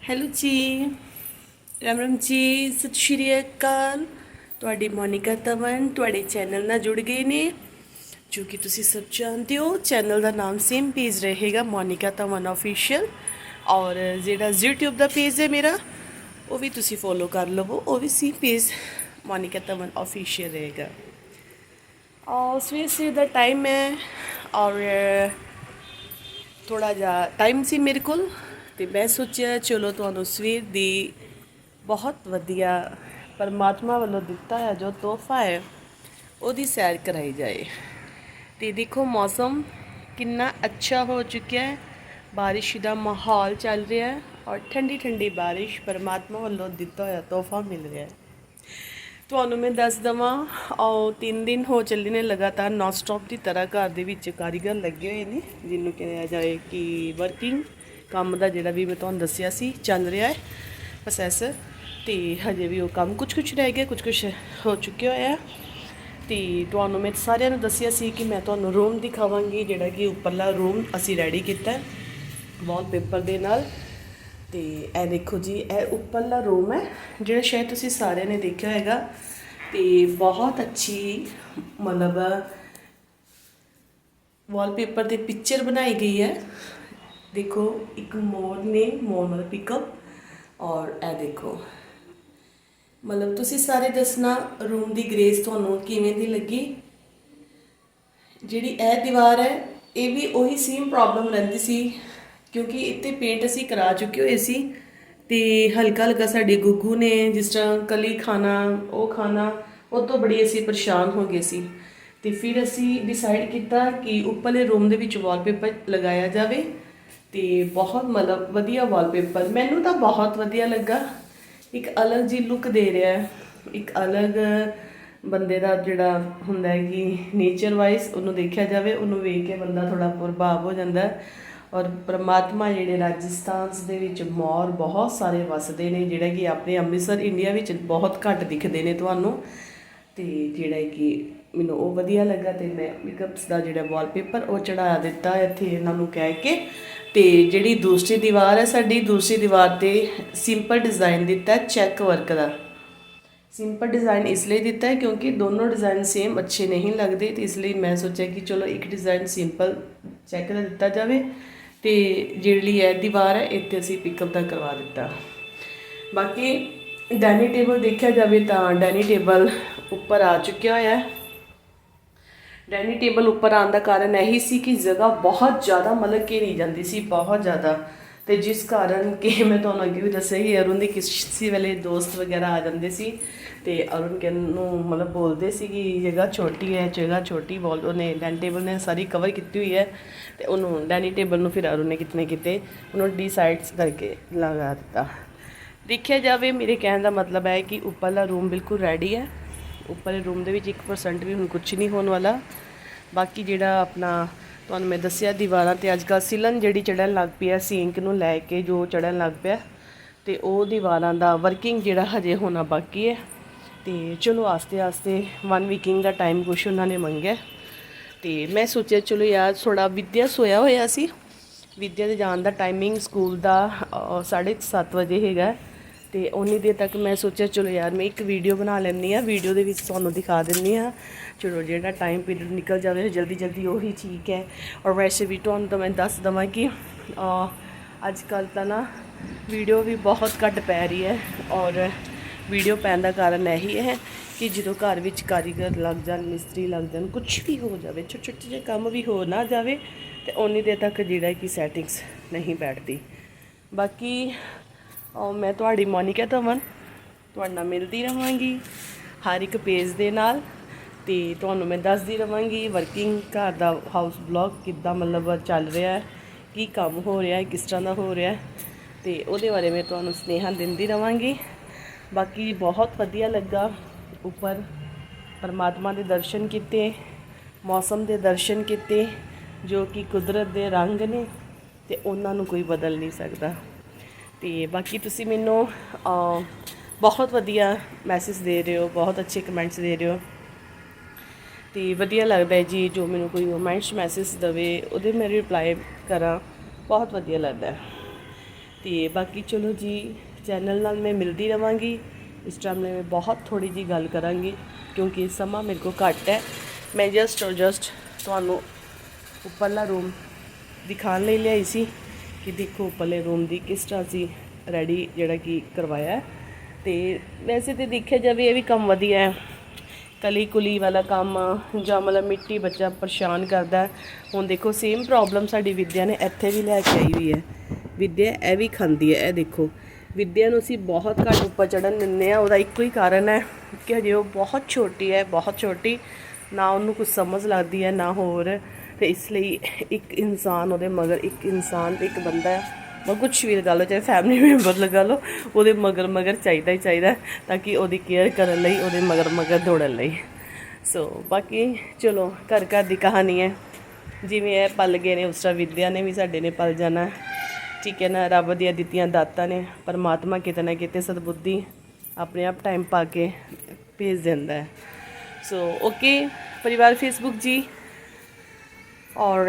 Hello ਜੀ ਰਾਮ ਰਾਮ ਜੀ, ਸਤਿ ਸ਼੍ਰੀ ਅਕਾਲ। ਤੁਹਾਡੀ ਮੋਨਿਕਾ ਤਮਨ ਤੁਹਾਡੇ ਚੈਨਲ ਨਾਲ ਜੁੜ ਗਏ ਨੇ, ਜੋ ਕਿ ਤੁਸੀਂ ਸਭ ਜਾਣਦੇ ਹੋ। ਚੈਨਲ ਦਾ ਨਾਮ ਸੇਮ ਪੇਜ ਰਹੇਗਾ, ਮੋਨਿਕਾ ਤਮਨ ਆਫੀਸ਼ੀਅਲ ਔਰ ਜਿਹੜਾ YouTube ਦਾ ਪੇਜ ਹੈ ਮੇਰਾ, ਉਹ ਵੀ ਤੁਸੀਂ ਫੋਲੋ ਕਰ ਲਵੋ, ਉਹ ਵੀ same page Monika Taman official ਰਹੇਗਾ। ਔਰ ਸਵੇਰ ਸਵੇਰ ਦਾ ਟਾਈਮ ਹੈ, ਔਰ ਥੋੜਾ ਜਿਹਾ ਟਾਈਮ ਸੀ ਮੇਰੇ ਕੋਲ। ਤੇ ਮੈਂ ਸੋਚਿਆ ਚਲੋ ਤੁਹਾਨੂੰ ਸਵੇਰ ਦੀ ਬਹੁਤ ਵਧੀਆ ਪਰਮਾਤਮਾ ਵੱਲੋਂ ਦਿੱਤਾ ਹੈ ਜੋ ਤੋਹਫਾ ਹੈ, ਉਹਦੀ ਸੈਰ ਕਰਾਈ ਜਾਏ। ਤੇ ਦੇਖੋ ਮੌਸਮ ਕਿੰਨਾ ਅੱਛਾ ਹੋ ਚੁੱਕਿਆ ਹੈ। ਬਾਰਿਸ਼ ਦਾ ਮਾਹੌਲ ਚੱਲ ਰਿਹਾ ਹੈ ਔਰ ਠੰਡੀ ਠੰਡੀ ਬਾਰਿਸ਼ ਪਰਮਾਤਮਾ ਵੱਲੋਂ ਦਿੱਤਾ ਹੋਇਆ ਤੋਹਫਾ ਮਿਲ ਰਿਹਾ ਹੈ। ਤੁਹਾਨੂੰ ਮੈਂ ਦੱਸ ਦਵਾਂ ਔਰ 3 ਦਿਨ ਹੋ ਚੱਲੇ ਨੇ ਲਗਾਤਾਰ ਨਾਨ ਸਟਾਪ ਦੀ ਤਰ੍ਹਾਂ ਘਰ ਦੇ ਵਿੱਚ ਕਾਰੀਗਰ ਲੱਗੇ ਹੋਏ ਨੇ, ਜਿਹਨੂੰ ਕਿਹਾ ਜਾਏ ਕਿ ਵਰਕਿੰਗ ਕੰਮ ਦਾ ਜਿਹੜਾ ਵੀ ਮੈਂ ਤੁਹਾਨੂੰ ਦੱਸਿਆ ਸੀ, ਚੱਲ ਰਿਹਾ ਹੈ ਪ੍ਰੋਸੈਸ ਤੇ ਹਜੇ ਵੀ ਉਹ ਕੰਮ ਕੁਝ ਕੁਝ ਰਹਿ ਗਿਆ ਕੁਝ ਕੁਝ ਹੋ ਚੁੱਕਿਆ ਹੋਇਆ। ਹੈ ਤੇ ਤੁਹਾਨੂੰ ਮੈਂ ਸਾਰਿਆਂ ਨੂੰ ਦੱਸਿਆ ਸੀ ਕਿ ਮੈਂ ਤੁਹਾਨੂੰ ਰੂਮ ਦਿਖਾਵਾਂਗੀ, ਜਿਹੜਾ ਕਿ ਉੱਪਰਲਾ ਰੂਮ ਅਸੀਂ ਰੈਡੀ ਕੀਤਾ ਹੈ ਵਾਲਪੇਪਰ ਦੇ ਨਾਲ। ਤੇ ਇਹ ਦੇਖੋ ਜੀ, ਇਹ ਉੱਪਰਲਾ ਰੂਮ ਹੈ, ਜਿਹੜਾ ਸ਼ਾਇਦ ਤੁਸੀਂ ਸਾਰਿਆਂ ਨੇ ਦੇਖਿਆ ਹੋਵੇਗਾ ਤੇ ਬਹੁਤ ਅੱਛੀ ਮਤਲਬ ਵਾਲਪੇਪਰ ਤੇ ਪਿਕਚਰ ਬਣਾਈ ਗਈ ਹੈ। ਦੇਖੋ, ਇੱਕ ਮੋਰ ਨੇ ਮੋਰ ਮਤਲਬ ਪਿਕਅਪ ਔਰ ਇਹ ਦੇਖੋ। ਮਤਲਬ ਤੁਸੀਂ ਸਾਰੇ ਦੱਸਣਾ ਰੂਮ ਦੀ ਗ੍ਰੇਸ ਤੁਹਾਨੂੰ ਕਿਵੇਂ ਦੀ ਲੱਗੀ? ਜਿਹੜੀ ਇਹ ਦੀਵਾਰ ਹੈ, ਇਹ ਵੀ ਉਹੀ ਸੇਮ ਪ੍ਰੋਬਲਮ ਰਹਿੰਦੀ ਸੀ, ਕਿਉਂਕਿ ਇੱਥੇ ਪੇਂਟ ਅਸੀਂ ਕਰਾ ਚੁੱਕੇ ਹੋਏ ਸੀ ਤੇ ਹਲਕਾ ਹਲਕਾ ਸਾਡੇ ਗੁੱਗੂ ਨੇ ਜਿਸ ਤਰ੍ਹਾਂ ਕਲੀ ਖਾਣਾ, ਉਹ ਖਾਣਾ, ਉਹ ਤੋਂ ਬੜੀ ਅਸੀਂ ਪਰੇਸ਼ਾਨ ਹੋ ਗਏ ਸੀ। ਤੇ ਫਿਰ ਅਸੀਂ ਡਿਸਾਈਡ ਕੀਤਾ ਕਿ ਉੱਪਰਲੇ ਰੂਮ ਦੇ ਵਿੱਚ ਵਾਲਪੇਪਰ ਲਗਾਇਆ ਜਾਵੇ। ਤੇ ਬਹੁਤ ਮਤਲਬ ਵਧੀਆ ਵਾਲਪੇਪਰ ਮੈਨੂੰ ਤਾਂ ਬਹੁਤ ਵਧੀਆ ਲੱਗਾ। ਇੱਕ ਅਲੱਗ ਜੀ ਲੁੱਕ ਦੇ ਰਿਹਾ ਹੈ। ਇੱਕ ਅਲੱਗ ਬੰਦੇ ਦਾ ਜਿਹੜਾ ਹੁੰਦਾ ਹੈ ਕਿ ਨੇਚਰ ਵਾਈਜ਼ ਉਹਨੂੰ ਦੇਖਿਆ ਜਾਵੇ, ਉਹਨੂੰ ਵੇਖ ਕੇ ਬੰਦਾ ਥੋੜਾ ਪ੍ਰਭਾਵ ਹੋ ਜਾਂਦਾ ਹੈ। ਔਰ ਪ੍ਰਮਾਤਮਾ ਜਿਹੜੇ ਰਾਜਸਥਾਨ ਦੇ ਵਿੱਚ ਮੋਰ ਬਹੁਤ ਸਾਰੇ ਵਸਦੇ ਨੇ, ਜਿਹੜਾ ਕਿ ਆਪਣੇ ਅੰਮ੍ਰਿਤਸਰ ਇੰਡੀਆ ਵਿੱਚ ਬਹੁਤ ਘੱਟ ਦਿਖਦੇ ਨੇ ਤੁਹਾਨੂੰ। ਤੇ ਜਿਹੜਾ ਕਿ ਮੈਨੂੰ ਉਹ ਵਧੀਆ ਲੱਗਾ ਤੇ ਮੈਂ ਮੇਕਅਪਸ ਦਾ ਜਿਹੜਾ ਵਾਲਪੇਪਰ ਉਹ ਚੜਾਇਆ ਦਿੱਤਾ ਇੱਥੇ ਇਹਨਾਂ ਨੂੰ ਕਹਿ ਕੇ। ਤੇ ਜਿਹੜੀ ਦੂਸਰੀ ਦੀਵਾਰ ਹੈ, ਸਾਡੀ ਦੂਸਰੀ ਦੀਵਾਰ ਤੇ ਸਿੰਪਲ ਡਿਜ਼ਾਈਨ ਦਿੱਤਾ ਚੈੱਕ ਵਰਕ ਦਾ। ਸਿੰਪਲ ਡਿਜ਼ਾਈਨ ਇਸ ਲਈ ਦਿੱਤਾ ਹੈ ਕਿਉਂਕਿ ਦੋਨੋਂ ਡਿਜ਼ਾਈਨ ਸੇਮ ਅੱਛੇ ਨਹੀਂ ਲੱਗਦੇ, ਤੇ ਇਸ ਲਈ ਮੈਂ ਸੋਚਿਆ ਕਿ ਚਲੋ ਇੱਕ ਡਿਜ਼ਾਈਨ ਸਿੰਪਲ ਚੈੱਕ ਦਾ ਦਿੱਤਾ ਜਾਵੇ। ਤੇ ਜਿਹੜੀ ਹੈ ਦੀਵਾਰ ਹੈ, ਇੱਥੇ ਅਸੀਂ ਪਿਕਅਪ ਦਾ ਕਰਵਾ ਦਿੱਤਾ। ਬਾਕੀ ਡਾਈਨਿੰਗ ਟੇਬਲ ਦੇਖਿਆ ਜਾਵੇ ਤਾਂ ਡਾਈਨਿੰਗ ਟੇਬਲ ਉੱਪਰ ਆ ਚੁੱਕਿਆ ਹੋਇਆ ਹੈ। ਡਾਈਨਿੰਗ ਟੇਬਲ ਉੱਪਰ ਆਉਣ ਦਾ ਕਾਰਨ ਇਹੀ ਸੀ ਕਿ ਜਗ੍ਹਾ ਬਹੁਤ ਜ਼ਿਆਦਾ ਮਤਲਬ ਘੇਰੀ ਜਾਂਦੀ ਸੀ, ਬਹੁਤ ਜ਼ਿਆਦਾ। ਤੇ ਜਿਸ ਕਾਰਨ ਕਿ ਮੈਂ ਤੁਹਾਨੂੰ ਅੱਗੇ ਵੀ ਦੱਸਿਆ ਕਿ ਅਰੁਣ ਦੇ ਕਿਸੇ ਵੇਲੇ ਦੋਸਤ ਵਗੈਰਾ ਆ ਜਾਂਦੇ ਸੀ ਤੇ ਅਰੁਣ ਕਹਿਣ ਨੂੰ ਮਤਲਬ ਬੋਲਦੇ ਸੀ ਕਿ ਜਗ੍ਹਾ ਛੋਟੀ ਹੈ, ਜਗ੍ਹਾ ਛੋਟੀ ਬੋਲ ਉਹਨੇ ਡਾਈਨਿੰਗ ਟੇਬਲ ਨੇ ਸਾਰੀ ਕਵਰ ਕੀਤੀ ਹੋਈ ਹੈ ਤੇ ਉਹਨੂੰ ਡਾਈਨਿੰਗ ਟੇਬਲ ਨੂੰ ਫਿਰ ਅਰੁਣ ਨੇ ਕਿਤਨੇ ਕਿਤੇ ਉਹਨੂੰ ਡੀਸਾਈਡਸ ਕਰਕੇ ਲਗਾ ਦਿੱਤਾ। ਦੇਖਿਆ ਜਾਵੇ ਮੇਰੇ ਕਹਿਣ ਦਾ ਮਤਲਬ ਹੈ ਕਿ ਉੱਪਰਲਾ ਰੂਮ ਬਿਲਕੁਲ ਰੈਡੀ ਹੈ। ਉੱਪਰਲੇ ਰੂਮ ਦੇ ਵਿੱਚ 1% ਵੀ ਹੁਣ ਕੁਝ ਨਹੀਂ ਹੋਣ ਵਾਲਾ। ਬਾਕੀ ਜਿਹੜਾ ਆਪਣਾ ਤੁਹਾਨੂੰ ਮੈਂ ਦੱਸਿਆ ਦੀਵਾਰਾਂ ਤੇ ਅੱਜ ਕੱਲ੍ਹ ਸਿਲਨ ਜਿਹੜੀ ਚੜਨ ਲੱਗ ਪਈ ਹੈ ਸਿੰਕ ਨੂੰ ਲੈ ਕੇ ਜੋ ਚੜਨ ਲੱਗ ਪਿਆ, ਤੇ ਉਹ ਦੀਵਾਰਾਂ ਦਾ ਵਰਕਿੰਗ ਜਿਹੜਾ ਹਜੇ ਹੋਣਾ ਬਾਕੀ ਹੈ। ਤੇ ਚਲੋ ਆਸਤੇ ਆਸਤੇ ਵਨ ਵੀਕਿੰਗ ਦਾ ਟਾਈਮ ਕੁਛ ਉਹਨਾਂ ਨੇ ਮੰਗਿਆ। ਤੇ ਮੈਂ ਸੋਚਿਆ ਚਲੋ ਯਾਰ ਥੋੜਾ ਵਿਦਿਆ ਸੋਇਆ ਹੋਇਆ ਸੀ। ਵਿਦਿਆ ਦੇ ਜਾਣ ਦਾ ਟਾਈਮਿੰਗ ਸਕੂਲ ਦਾ 7:30 ਵਜੇ ਹੈਗਾ। ਤੇ ਉਨੀ ਦੇਰ ਤੱਕ ਮੈਂ ਸੋਚਿਆ, ਚਲੋ ਯਾਰ ਮੈਂ ਇੱਕ ਵੀਡੀਓ ਬਣਾ ਲੈਂਦੀ ਆ ਵੀਡੀਓ ਦੇ ਵਿੱਚ ਤੁਹਾਨੂੰ ਦਿਖਾ ਦਿੰਦੀ ਆ ਚਲੋ ਜਿਹੜਾ ਟਾਈਮ ਪੀਰੀਅਡ ਨਿਕਲ ਜਾਵੇ, ਜਲਦੀ ਜਲਦੀ ਉਹੀ ਠੀਕ ਹੈ। ਔਰ ਵੈਸੇ ਵੀ ਤੁਹਾਨੂੰ ਤਾਂ ਮੈਂ ਦੱਸ ਦਵਾਂ ਕਿ ਅੱਜ ਕੱਲ ਤਾਂ ਨਾ ਵੀਡੀਓ ਵੀ ਬਹੁਤ ਘੱਟ ਪੈ ਰਹੀ ਹੈ। ਔਰ ਵੀਡੀਓ ਪੈਣ ਦਾ ਕਾਰਨ ਇਹੀ ਹੈ ਕਿ ਜਦੋਂ ਘਰ ਵਿੱਚ ਕਾਰੀਗਰ ਲੱਗ ਜਾਣ, ਮਿਸਤਰੀ ਲੱਗ ਜਾਣ ਕੁਝ ਵੀ ਹੋ ਜਾਵੇ ਛੋਟੇ ਛੋਟੇ ਜਿਹੇ ਕੰਮ ਵੀ ਹੋ ਨਾ ਜਾਵੇ, ਤੇ ਉਨੀ ਦੇਰ ਤੱਕ ਜਿਹੜਾ ਕਿ ਸੈਟਿੰਗਸ ਨਹੀਂ ਬੈਠਦੀ। ਬਾਕੀ ਅਹ ਮੈਂ ਤੁਹਾਡੀ ਮੋਨਿਕਾ ਧਵਨ, ਤੁਹਾਡੇ ਨਾਲ ਮਿਲਦੀ ਰਹਾਂਗੀ ਹਰ ਇੱਕ ਪੇਜ ਦੇ ਨਾਲ ਤੇ ਤੁਹਾਨੂੰ ਮੈਂ ਦੱਸਦੀ ਰਵਾਂਗੀ ਵਰਕਿੰਗ ਘਰ ਦਾ ਹਾਊਸ ਬਲੌਗ ਕਿੱਦਾਂ ਮਤਲਬ ਚੱਲ ਰਿਹਾ ਹੈ, ਕੀ ਕੰਮ ਹੋ ਰਿਹਾ ਹੈ, ਕਿਸ ਤਰ੍ਹਾਂ ਦਾ ਹੋ ਰਿਹਾ ਹੈ ਤੇ ਉਹਦੇ ਬਾਰੇ ਮੈਂ ਤੁਹਾਨੂੰ ਸੁਨੇਹਾ ਦਿੰਦੀ ਰਵਾਂਗੀ। ਬਾਕੀ ਬਹੁਤ ਵਧੀਆ ਲੱਗਾ ਉੱਪਰ ਪਰਮਾਤਮਾ ਦੇ ਦਰਸ਼ਨ ਕੀਤੇ, ਮੌਸਮ ਦੇ ਦਰਸ਼ਨ ਕੀਤੇ ਜੋ ਕਿ ਕੁਦਰਤ ਦੇ ਰੰਗ ਨੇ ਤੇ ਉਹਨਾਂ ਨੂੰ ਕੋਈ ਬਦਲ ਨਹੀਂ ਸਕਦਾ। ਤੇ ਬਾਕੀ ਤੁਸੀਂ ਮੈਨੂੰ ਬਹੁਤ ਵਧੀਆ ਮੈਸੇਜ ਦੇ ਰਹੇ ਹੋ, ਬਹੁਤ ਅੱਛੇ ਕਮੈਂਟਸ ਦੇ ਰਹੇ ਹੋ। ਤੇ ਵਧੀਆ ਲੱਗਦਾ ਹੈ ਜੀ, ਜੋ ਮੈਨੂੰ ਕੋਈ ਕਮੈਂਟਸ ਮੈਸੇਜ ਦਵੇ, ਉਹਦੇ ਮੈਂ ਰਿਪਲਾਈ ਕਰਾਂ, ਬਹੁਤ ਵਧੀਆ ਲੱਗਦਾ ਹੈ। ਤੇ ਬਾਕੀ ਚਲੋ ਜੀ ਚੈਨਲ ਨਾਲ ਮੈਂ ਮਿਲਦੀ ਰਵਾਂਗੀ, ਇਸ ਟਾਈਮ ਮੈਂ ਬਹੁਤ ਥੋੜੀ ਜੀ ਗੱਲ ਕਰਾਂਗੀ, ਕਿਉਂਕਿ ਸਮਾਂ ਮੇਰੇ ਕੋਲ ਘੱਟ ਹੈ। ਮੈਂ ਜਸਟ ਔਰ ਜਸਟ ਤੁਹਾਨੂੰ ਉੱਪਰਲਾ ਰੂਮ ਦਿਖਾਉਣ ਲਈ ਲਿਆਈ ਸੀ। ਕਿ ਦੇਖੋ ਉੱਪਰਲੇ ਰੂਮ ਦੀ ਕਿਸ ਤਰ੍ਹਾਂ ਸੀ ਰੈਡੀ ਜਿਹੜਾ ਕਿ ਕਰਵਾਇਆ ਹੈ। ਤੇ ਵੈਸੇ ਤੇ ਦੇਖਿਆ ਜਾਵੇ ਇਹ ਵੀ ਕੰਮ ਵਧੀਆ ਹੈ। ਕਲੀ ਕੁਲੀ ਵਾਲਾ ਕੰਮ ਜਾਂ ਮਤਲਬ ਮਿੱਟੀ ਬੱਚਾ ਪਰੇਸ਼ਾਨ ਕਰਦਾ ਹੁਣ ਦੇਖੋ ਸੇਮ ਪ੍ਰੋਬਲਮ ਸਾਡੀ ਵਿਦਿਆ ਨੇ ਇੱਥੇ ਵੀ ਲੈ ਕੇ ਆਈ ਵੀ ਹੈ। ਵਿਦਿਆ ਇਹ ਵੀ ਖਾਂਦੀ ਹੈ, ਇਹ ਦੇਖੋ। ਵਿਦਿਆ ਨੂੰ ਅਸੀਂ ਬਹੁਤ ਘੱਟ ਉੱਪਰ ਚੜਨ ਦਿੰਦੇ ਆ ਉਹਦਾ ਇੱਕੋ ਹੀ ਕਾਰਨ ਹੈ ਕਿ ਹਜੇ ਉਹ ਬਹੁਤ ਛੋਟੀ ਹੈ, ਬਹੁਤ ਛੋਟੀ। ਨਾ ਉਹਨੂੰ ਕੁਝ ਸਮਝ ਲੱਗਦੀ ਹੈ, ਨਾ ਹੋਰ। ਤੇ ਇਸ ਲਈ ਇੱਕ ਇਨਸਾਨ ਉਹਦੇ ਮਗਰ ਇੱਕ ਇਨਸਾਨ ਤੇ ਇੱਕ ਬੰਦਾ ਹੈ। ਉਹ ਕੁਛ ਵੀ ਲਗਾ ਲਓ, ਚਾਹੇ ਫੈਮਿਲੀ ਮੈਂਬਰ ਲਗਾ ਲਓ, ਉਹਦੇ ਮਗਰ ਮਗਰ ਚਾਹੀਦਾ ਹੀ ਚਾਹੀਦਾ ਤਾਂ ਕਿ ਉਹਦੀ ਕੇਅਰ ਕਰਨ ਲਈ, ਉਹਦੇ ਮਗਰ ਮਗਰ ਦੌੜਨ ਲਈ। ਸੋ ਬਾਕੀ ਚਲੋ, ਘਰ ਘਰ ਦੀ ਕਹਾਣੀ ਹੈ। ਜਿਵੇਂ ਇਹ ਪਲ ਗਏ ਨੇ, ਉਸ ਤਰ੍ਹਾਂ ਵਿਦਿਆ ਨੇ ਵੀ ਸਾਡੇ ਨੇ ਪਲ ਜਾਣਾ ਠੀਕ ਹੈ ਨਾ, ਰੱਬ ਦੀਆਂ ਦਿੱਤੀਆਂ ਦਾਤਾਂ ਨੇ, ਪਰਮਾਤਮਾ ਕਿਤੇ ਨਾ ਕਿਤੇ ਸਦਬੁੱਧੀ ਆਪਣੇ ਆਪ ਟਾਈਮ ਪਾ ਕੇ ਭੇਜ ਦਿੰਦਾ ਹੈ। ਸੋ ਓਕੇ ਪਰਿਵਾਰ ਫੇਸਬੁੱਕ ਜੀ। ਔਰ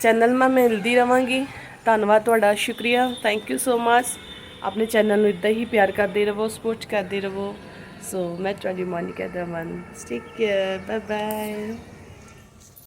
ਚੈਨਲ ਮੈਂ ਮਿਲਦੀ ਰਵਾਂਗੀ। ਧੰਨਵਾਦ ਤੁਹਾਡਾ, ਸ਼ੁਕਰੀਆ। ਥੈਂਕ ਯੂ ਸੋ ਮਚ ਆਪਣੇ ਚੈਨਲ ਨੂੰ ਇਦਾਂ ਹੀ ਪਿਆਰ ਕਰਦੇ ਰਹੋ ਸਪੋਰਟ ਕਰਦੇ ਰਹੋ। ਸੋ ਮੈਂ ਤੁਹਾਡੀ Monika Daman. Take care bye bye